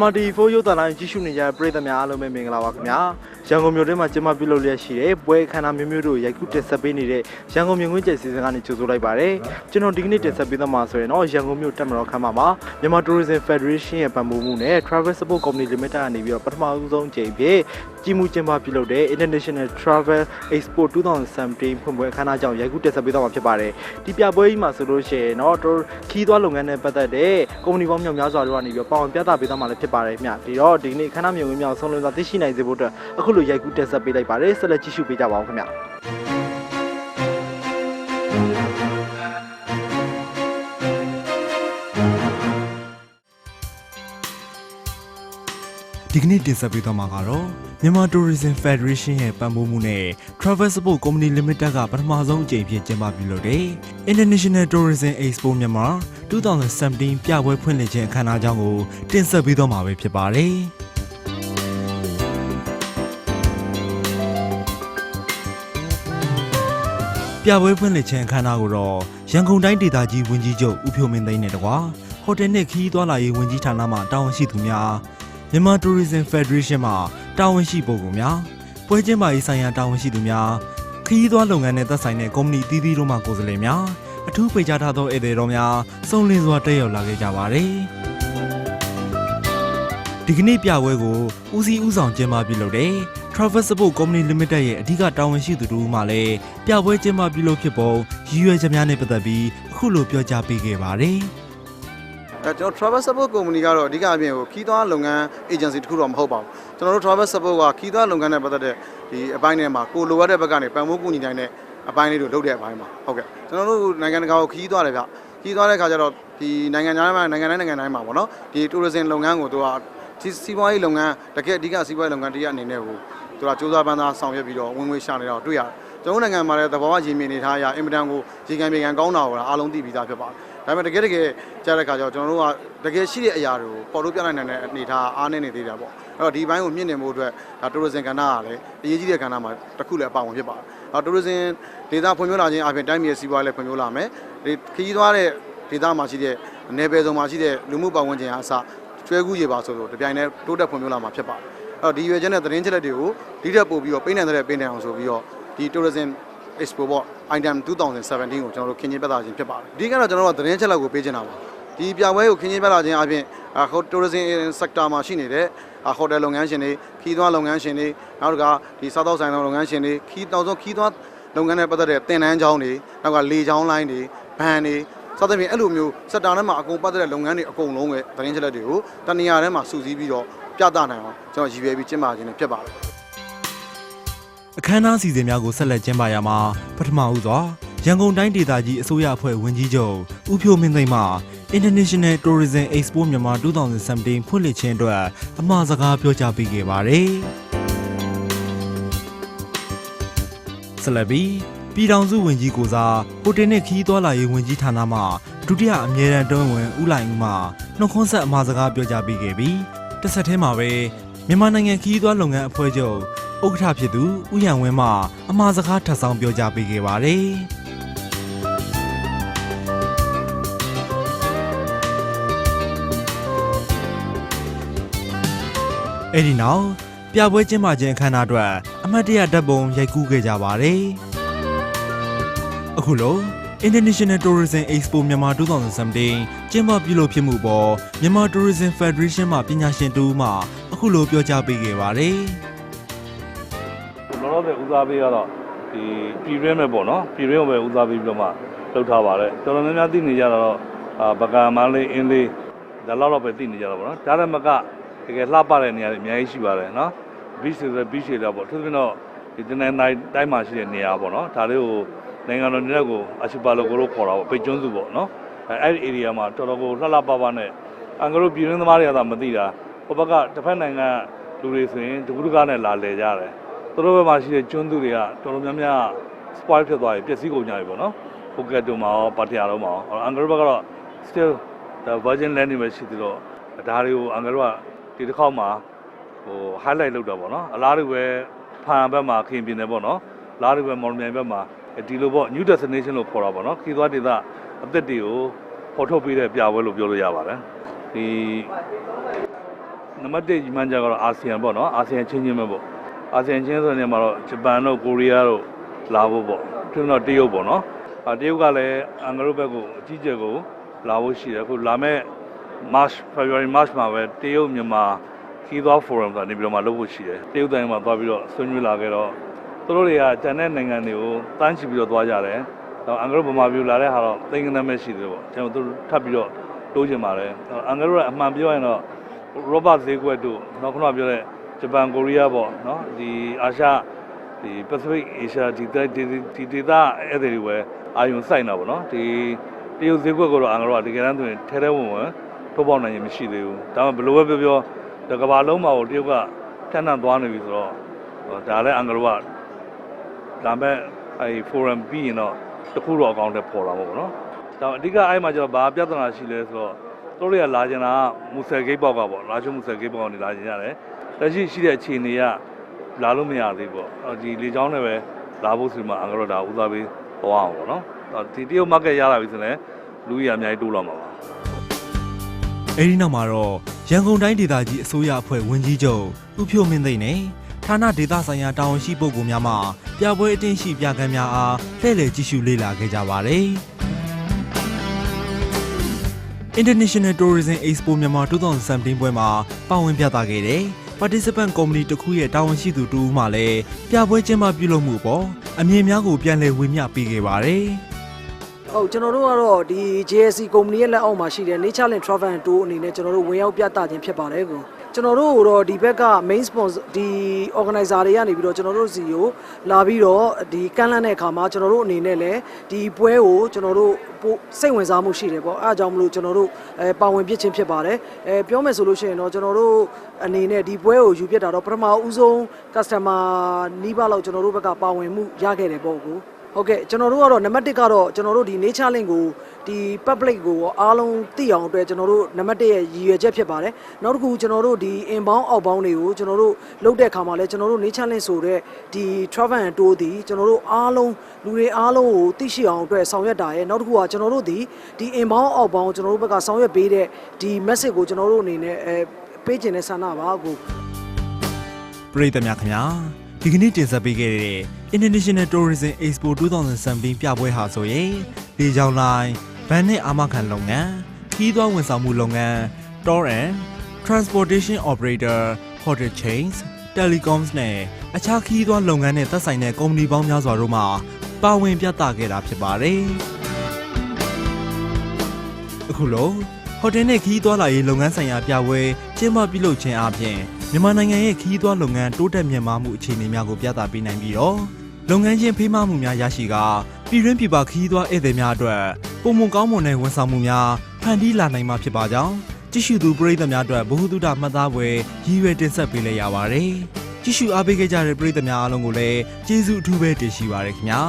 MRT4 ရုပ်သံလိုင်းကြည့်ရှုနေကြတဲ့ပရိသတ်များအားလုံးပဲမင်္ဂလာပါခင်ဗျာရန်ကုန်မြို့ထဲမှာကျင်းပပြုလုပ်လျက်ရှိတဲ့ပွဲအခမ်းအနားမျိုးမျိုးတို့ရိုက်ကူးတင်ဆက်ပေးနေတဲ့ရန်ကုန်မြင်ကွင်းကျယ်စီစဉ်ကနေကြိုဆိုလိုက်ပါတယ်ကျွန်တော်ဒီကနေ့တင်ဆက်ပေးသွားမှာဆိုရင်တော့ရန်ကုန်မြို့တက်မတော်ခမ်းမမှာမြန်မာ Tourism Federation ရဲ့ပံ့ပိုးမှုနဲ့ Travel Support Company Limited ကနေပြီးတော့ပထမဦးဆုံးအကြိမ်ဖြစ်ကြီးမှုကျင်းပပြုလုပ်တဲ့ International Travel Expo 2017ဖွင့်ပွဲအခမ်းအနားကြောင့်ရိုက်ကူးတင်ဆက်ပေးသွားမှာဖြစ်ပါတယ်ဒီပြပွဲကြီးမှာဆိုလို့ရှိရင်တော့တော်ခီးသွားလုပ်ငန်းနဲ့ပတ်သက်တဲ့ကုမ္ပဏီပေါင်းမြောက်များစွာတို့ကနေပြီးတော့ပါဝင်ပြသပေးသွားမှာလည်းဖြစ်ပါတယ်ခင်ဗျဒီတော့ဒီနေ့ခမ်းနားမြင်ဝင်မြောက်ဆုံးလုံးစွာသိရှိနိုင်စေဖို့အတွက်အခုလိုရိုက်ကူးတင်ဆက်ပေးလိုက်ပါတယ်ဆက်လက်ကြည့်ရှုပေးကြပါဦးခင်ဗျ ကနေ့တင်ဆက်ပေးသွားမှာကတော့မြန်မာ Tourism Federation ရဲ့ပံ့ပိုးမှုနဲ့ Travel Support Company Limited ကပထမဆုံးအကြိမ်ဖြစ်ကျင်းပပြုလုပ်တဲ့ International Tourism Expo မြန်မာ2017ပြပွဲဖွင့်လှစ်ခြင်းအခမ်းအနားကြောင်းကိုတင်ဆက်ပေးသွားမှာပဲဖြစ်ပါတယ်။ပြပွဲဖွင့်လှစ်ခြင်းအခမ်းအနားကိုတော့ရန်ကုန်တိုင်းဒေသကြီးဝန်ကြီးချုပ်ဦးဖြိုးမင်းသိန်းနဲ့တကွာဟိုတယ်နှင့်ခရီးသွားလာရေးဝန်ကြီးဌာနမှတာဝန်ရှိသူများ မြန်မာ Tourism Federation မှာတာဝန်ရှိပုဂ္ဂိုလ်များပွဲကျင်းပရေးဆိုင်ရာတာဝန်ရှိသူများခရီးသွားလုပ်ငန်းနဲ့သက်ဆိုင်တဲ့ကုမ္ပဏီအသီးသီးတို့မှကိုယ်စားလှယ်များအထူးဖိတ်ကြားထားသောဧည့်သည်တော်များစုံလင်စွာတက်ရောက်လာခဲ့ကြပါတယ်ဒီကနေ့ပြပွဲကိုဦးစီးဦးဆောင်ကျင်းပပြုလုပ်တဲ့ Travel Support Company Limited ရဲ့အဓိကတာဝန်ရှိသူတို့မှလည်းပြပွဲကျင်းပပြုလုပ်ဖြစ်ပုံရည်ရွယ်ချက်များနဲ့ပတ်သက်ပြီးအခုလိုပြောကြားပေးခဲ့ပါတယ် အဲကျွန်တော် travel support company ကတော့အဓိကအပြင်ဟိုခီးသွွားလုပ်ငန်း agency တစ်ခုတော့မဟုတ်ပါဘူးကျွန်တော်တို့ travel support ကခီးသွွားလုပ်ငန်းနဲ့ပတ်သက်တဲ့ဒီအပိုင်းထဲမှာကိုလိုအပ်တဲ့ဘက်ကနေပံ့ပိုးကူညီနိုင်တဲ့အပိုင်းလေးတို့လုပ်တဲ့အပိုင်းမှာဟုတ်ကဲ့ကျွန်တော်တို့နိုင်ငံတကာကိုခီးသွွားတယ်ဗျခီးသွွားတဲ့ခါကျတော့ဒီနိုင်ငံခြားမှာနိုင်ငံတိုင်းနိုင်ငံတိုင်းမှာပေါ့နော်ဒီ tourism လုပ်ငန်းကိုသူကဒီစီးပွားရေးလုပ်ငန်းတကယ်အဓိကစီးပွားရေးလုပ်ငန်းတစ်ရပ်အနေနဲ့ဟိုသူကစူးစမ်းပန်းသားဆောင်ရွက်ပြီးတော့ဝင်ငွေရှာနေတာကိုတွေ့ရတယ်ကျွန်တော်တို့နိုင်ငံမှာလည်းသဘာဝရေမြေနေထားရအင်မတန်ကိုရေကန်မြေကန်ကောင်းတာကိုအားလုံးသိပြီးသားဖြစ်ပါတယ် ဒါပေမဲ့တကယ်တကယ်ကြားတဲ့ခါကျတော့ကျွန်တော်တို့ကတကယ်ရှိတဲ့အရာတွေကိုပေါ်လို့ပြနိုင်တဲ့အနေထားအားနည်းနေသေးတာပေါ့အဲ့တော့ဒီဘိုင်းကိုမြင့်တင်ဖို့အတွက်ဒါ tourism ကဏ္ဍကလည်းအရေးကြီးတဲ့ကဏ္ဍမှာတစ်ခုလည်းအပါဝင်ဖြစ်ပါတယ်အဲ့ tourism ဒေသဖွံ့ဖြိုးလာခြင်းအပြင်တိုင်းပြည်စီးပွားရေးလည်းဖွံ့ဖြိုးလာမယ်ဒီခရီးသွားတဲ့ဒေသမှာရှိတဲ့နယ်ပယ်စုံမှာရှိတဲ့လူမှုပတ်ဝန်းကျင်အားအစကျွဲကူးရေပါဆိုလို့တပြိုင်တည်းတိုးတက်ဖွံ့ဖြိုးလာမှာဖြစ်ပါတယ်အဲ့တော့ဒီရွယ်ချက်နဲ့သတင်းချက်လက်တွေကိုဒီထက်ပို့ပြီးတော့ပေးနိုင်တဲ့ပေးနိုင်အောင်ဆိုပြီးတော့ဒီ tourism expo ပေါ့ item 2017ကိုကျွန်တော်တို့ခင်းချင်းပတ်သားခြင်းဖြစ်ပါတယ်အဓိကတော့ကျွန်တော်တို့ကသတင်းချက်လက်ကိုပေးချင်တာပါဒီပြပွဲကိုခင်းချင်းပတ်သားခြင်းအပြင်ဟို tourism sector မှာရှိနေတဲ့ဟိုတယ်လုပ်ငန်းရှင်တွေခီးသွွားလုပ်ငန်းရှင်တွေနောက်တစ်ခါဒီစားသောက်ဆိုင်လုပ်ငန်းရှင်တွေခီးတောင်ဆုံးခီးသွွားလုပ်ငန်းနဲ့ပတ်သက်တဲ့တင်နန်းချောင်းတွေနောက်ကလေချောင်းလိုင်းတွေဘဏ်တွေစသဖြင့်အဲ့လိုမျိုးစက်တာထဲမှာအကုန်ပတ်သက်တဲ့လုပ်ငန်းတွေအကုန်လုံးပဲသတင်းချက်လက်တွေကိုတနေရာထဲမှာစုစည်းပြီးတော့ပြသနိုင်အောင်ကျွန်တော်ရည်ရွယ်ပြီးကျင်းပခြင်းနဲ့ဖြစ်ပါတယ် အခမ်းအနားစီစဉ်များကိုဆက်လက်ကျင်းပရမှာပထမဦးစွာရန်ကုန်တိုင်းဒေသကြီးအစိုးရအဖွဲ့ဝင်ကြီးချုပ်ဦးဖြိုးမင်းသိန်းမှ International Tourism Expo မြန်မာ2017ဖွင့်လှစ်ခြင်းအတွက်အမှားစကားပြောကြားပေးခဲ့ပါတယ်။ဆက်လက်ပြီးပြည်ထောင်စုဝင်ကြီးကိုစားဟိုတယ်နှင့်ခီးသွွာလာရေးဝင်ကြီးဌာနမှဒုတိယအမြဲတမ်းတွင်းဝင်ဦးလိုင်ဦးမှနှုတ်ခွန်းဆက်အမှားစကားပြောကြားပေးခဲ့ပြီးတစ်ဆက်တည်းမှာပဲမြန်မာနိုင်ငံခီးသွွာလုပ်ငန်းအဖွဲ့ချုပ် ဥက္ကဋ္ဌဖြစ်သူဦးရန်ဝင်းမှအမှားစကားထပ်ဆောင်ပြောကြားပေးခဲ့ပါတယ်။အဲ့ဒီနောက်ပြပွဲကျင်းပခြင်းအခမ်းအနားအတွက်အမတ်တရဓာတ်ပုံရိုက်ကူးခဲ့ကြပါတယ်။အခုလို International Tourism Expo မြန်မာ2017ကျင်းပပြုလုပ်ဖြစ်မှုပေါ်မြန်မာ Tourism Federation မှပညာရှင်တူမှအခုလိုပြောကြားပေးခဲ့ပါတယ်။ လောလောဆယ်ဦးစားပေးကတော့ဒီပြည်ရင်းမဲ့ပေါ့နော်ပြည်ရင်းကိုပဲဦးစားပေးပြီးတော့မှလုပ်ထားပါတယ်တော်တော်များများသိနေကြတာတော့အာပကံမန်းလေးအင်းလေးဒါလောက်တော့ပဲသိနေကြတာပေါ့နော်ဒါလည်းမကတကယ်လှပတဲ့နေရာတွေအများကြီးရှိပါတယ်နော် beach ဆိုတဲ့ beach တွေပေါ့သူကတော့ဒီတနင်္လာတိုင်းတိုင်းမှာရှိတဲ့နေရာပေါ့နော်ဒါလေးကိုနိုင်ငံတော်နေရာကိုအရှိပါလို့ကိုလို့ခေါ်တာပေါ့ပိတ်ကျွန်းစုပေါ့နော်အဲအဲ့ဒီ area မှာတော်တော်ကိုလှလှပပနဲ့အင်္ဂလိပ်ပြည်ရင်းသမားတွေကသာမသိတာဟိုဘက်ကတစ်ဖက်နိုင်ငံလူတွေဆိုရင်တကူတကားနဲ့လာလဲကြတယ် သူတို့ဘက်မှာရှိတဲ့ကျွန်းသူတွေကတော်တော်များများ spoil ဖြစ်သွားပြီပျက်စီးကုန်ကြပြီပေါ့နော်။ဟိုကက်တုံမှာရောပါတရာတော့မှာရောအင်္ဂလိပ်ဘက်ကတော့ still the virgin land တွေပဲရှိသေးတော့ဒါတွေကိုအင်္ဂလိပ်ကဒီတစ်ခေါက်မှာဟို highlight လုပ်တာပေါ့နော်။အလားတူပဲဖန်ဘက်မှာခင်ပြင်းတယ်ပေါ့နော်။အလားတူပဲမော်လမြိုင်ဘက်မှာဒီလိုပေါ့ new destination လို့ခေါ်တာပေါ့နော်။ခီးသွားဒေသအသက်တွေကိုပေါ်ထုတ်ပေးတဲ့ပြပွဲလို့ပြောလို့ရပါတယ်။ဒီနံပါတ်1ညီမကြကတော့အာဆီယံပေါ့နော်အာဆီယံချင်းချင်းပဲပေါ့ အာဆီယံချင်းဆိုတဲ့နေရာမှာတော့ဂျပန်တို့ကိုရီးယားတို့လာဖို့ပေါ့သူတို့တော့တရုတ်ပေါ့နော်အာတရုတ်ကလည်းအင်္ဂလိပ်ဘက်ကိုအကြီးကျယ်ကိုလာဖို့ရှိတယ်အခုလာမဲ့ March February March မှာပဲတရုတ်မြန်မာခီးသွား forum ဆိုတာနေပြီးတော့မှလုပ်ဖို့ရှိတယ်တရုတ်တိုင်းမှာသွားပြီးတော့ဆွေးနွေးလာခဲ့တော့သူတို့တွေကတန်တဲ့နိုင်ငံတွေကိုတန်းချီပြီးတော့သွားကြတယ်တော့အင်္ဂလိပ်ဗမာပြည်လာတဲ့ဟာတော့သိင်္ဂနာမဲ့ရှိတယ်ပေါ့ကျွန်တော်တို့ထပ်ပြီးတော့တိုးချင်ပါတယ်အင်္ဂလိပ်ကအမှန်ပြောရင်တော့ရောဘတ်ဈေးကွက်တို့နောက်ခုနကပြောတဲ့ ဂျပန်ကိုရီးယားပေါ့နော်ဒီအာရှဒီ Pacific Asia ဒီဒီဒီဒီဒေသအဲ့ဒီတွေပဲအာယုံစိုက်နေတာပေါ့နော်ဒီတရုတ်ဈေးကွက်ကတော့အင်္ဂလိပ်ကတကယ်တမ်းဆိုရင်ထဲထဲဝင်ဝင်ထုတ်ပေါက်နိုင်ရင်မရှိသေးဘူးဒါမှဘယ်လိုပဲပြောပြောတကဘာလုံးမှာကိုတရုတ်ကထက်နှံသွားနေပြီဆိုတော့ဒါလည်းအင်္ဂလိပ်ကဒါမဲ့အဲ forum ပြီးရင်တော့တခုတော့အကောင့်တွေပေါ်လာမှာပေါ့နော်ဒါအဓိကအဲ့မှာကျတော့ဘာပြဿနာရှိလဲဆိုတော့သူတို့တွေကလာကျင်တာကမူဆယ်ဂိတ်ပေါက်ကပေါ့လာချုံမူဆယ်ဂိတ်ပေါက်ကနေလာကျင်ရတယ် လက်ရှိရှိတဲ့အခြေအနေကလာလို့မရသေးဘူးပေါ့အော်ဒီလေချောင်းနဲ့ပဲလာဖို့ဆိုမှအင်္ဂလိပ်ဒါဦးစားပေးသွားအောင်ပေါ့နော်အော်ဒီတရုတ် market ရလာပြီဆိုရင်လူကြီးအများကြီးတိုးလာမှာပါအဲဒီနောက်မှာတော့ရန်ကုန်တိုင်းဒေသကြီးအစိုးရအဖွဲ့ဝန်ကြီးချုပ်ဦးဖြိုးမင်းသိန်းနဲ့ဌာနဒေသဆိုင်ရာတာဝန်ရှိပုဂ္ဂိုလ်များမှပြပွဲအတင်းရှိပြကမ်းများအားလှည့်လည်ကြည့်ရှုလေ့လာခဲ့ကြပါတယ်။ International Tourism Expo မြန်မာ2017ပွဲမှာပါဝင်ပြသခဲ့တဲ့ participant company တစ်ခုရဲ့တာဝန်ရှိသူတူဦးမှလည်းပြပွဲကျင်းပပြုလုပ်မှုပေါ့အမြင်များကိုပြန်လည်ဝေမျှပေးခဲ့ပါတယ်။ဟုတ်ကျွန်တော်တို့ကတော့ဒီ JSC ကုမ္ပဏီရဲ့လက်အောက်မှာရှိတဲ့ Natureland Travel and Tour အနေနဲ့ကျွန်တော်တို့ဝင်ရောက်ပြသခြင်းဖြစ်ပါတယ်ကို ကျွန်တော်တို့တော့ဒီဘက်က main sponsor ဒီ organizer တွေကနေပြီးတော့ကျွန်တော်တို့စီကိုလာပြီးတော့ဒီကမ်းလှမ်းတဲ့အခါမှာကျွန်တော်တို့အနေနဲ့လည်းဒီပွဲကိုကျွန်တော်တို့ပိုစိတ်ဝင်စားမှုရှိတယ်ပေါ့အဲအကြောင်းမလို့ကျွန်တော်တို့အဲပါဝင်ပြစ်ခြင်းဖြစ်ပါတယ်အဲပြောမယ်ဆိုလို့ရှိရင်တော့ကျွန်တော်တို့အနေနဲ့ဒီပွဲကိုယူပြစ်တာတော့ပထမဦးဆုံး customer နီးပါးလောက်ကျွန်တော်တို့ဘက်ကပါဝင်မှုရခဲ့တယ်ပေါ့ကို ဟုတ်ကဲ့ကျွန်တော်တို့ကတော့နံပါတ်1ကတော့ကျွန်တော်တို့ဒီ nature link ကိုဒီ public ကိုအားလုံးသိအောင်အတွက်ကျွန်တော်တို့နံပါတ်1ရဲ့ရည်ရွယ်ချက်ဖြစ်ပါတယ်နောက်တစ်ခုကျွန်တော်တို့ဒီ inbound outbound တွေကိုကျွန်တော်တို့လုပ်တဲ့အခါမှာလဲကျွန်တော်တို့ nature link ဆိုတဲ့ဒီ travel and tour ဒီကျွန်တော်တို့အားလုံးလူတွေအားလုံးကိုသိရှိအောင်အတွက်ဆောင်ရွက်တာရဲ့နောက်တစ်ခုကကျွန်တော်တို့ဒီဒီ inbound outbound ကျွန်တော်တို့ဘက်ကဆောင်ရွက်ပေးတဲ့ဒီ message ကိုကျွန်တော်တို့အနေနဲ့အဲပေးခြင်းတဲ့ဆန္ဒပါကိုပရိသတ်များခင်ဗျာ ဒီကနေ့တင်ဆက်ပေးခဲ့တဲ့ International Tourism Expo 2017ပြပွဲဟာဆိုရင်လေကြောင်းလိုင်းဗန်နဲ့အာမခံလုပ်ငန်းခီးသွွားဝန်ဆောင်မှုလုပ်ငန်း Tour and Transportation Operator Hotel Chains Telecoms နဲ့အခြားခီးသွွားလုပ်ငန်းနဲ့သက်ဆိုင်တဲ့ကုမ္ပဏီပေါင်းများစွာတို့မှပါဝင်ပြသခဲ့တာဖြစ်ပါတယ်အခုလိုဟိုတယ်နဲ့ခီးသွွားလာရေးလုပ်ငန်းဆိုင်ရာပြပွဲကျင်းပပြုလုပ်ခြင်းအပြင် မြန်မာနိုင်ငံရဲ့ခီးသွွားလုပ်ငန်းတိုးတက်မြင့်မားမှုအခြေအနေများကိုပြသပေးနိုင်ပြီးတော့လုပ်ငန်းချင်းဖေးမမှုများရရှိကာပြည်တွင်းပြည်ပခီးသွွားဧည့်သည်များအတွက်ပုံမကောင်းမွန်တဲ့ဝန်ဆောင်မှုများဖန်တီးလာနိုင်မှာဖြစ်ပါကြောင်းကြည့်ရှုသူပရိသတ်များအတွက်ဘ ഹു တုဒမှတ်သားပွဲရည်ရွယ်တင်ဆက်ပေးလိုက်ရပါတယ်ကြည့်ရှုအားပေးခဲ့ကြတဲ့ပရိသတ်များအားလုံးကိုလည်းကျေးဇူးအထူးပဲတင်ရှိပါရခင်ဗျာ